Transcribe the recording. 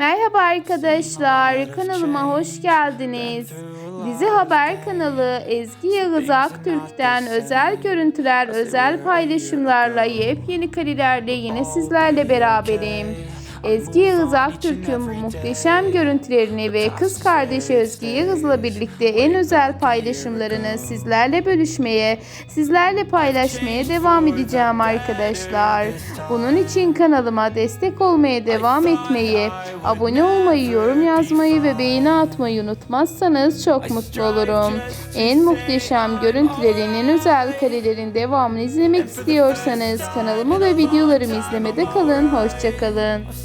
Merhaba arkadaşlar, kanalıma hoş geldiniz. Dizi Haber kanalı Ezgi Yağız Aktürk'ten özel görüntüler, özel paylaşımlarla yepyeni karelerle yine sizlerle beraberim. Ezgi Yağız Aktürk'ün bu muhteşem görüntülerini ve kız kardeşi Özge Yağız'la birlikte en özel paylaşımlarını sizlerle bölüşmeye, sizlerle paylaşmaya devam edeceğim arkadaşlar. Bunun için kanalıma destek olmaya devam etmeyi, abone olmayı, yorum yazmayı ve beğeni atmayı unutmazsanız çok mutlu olurum. En muhteşem görüntülerin, en özel karelerin devamını izlemek istiyorsanız kanalımı ve videolarımı izlemede kalın. Hoşçakalın.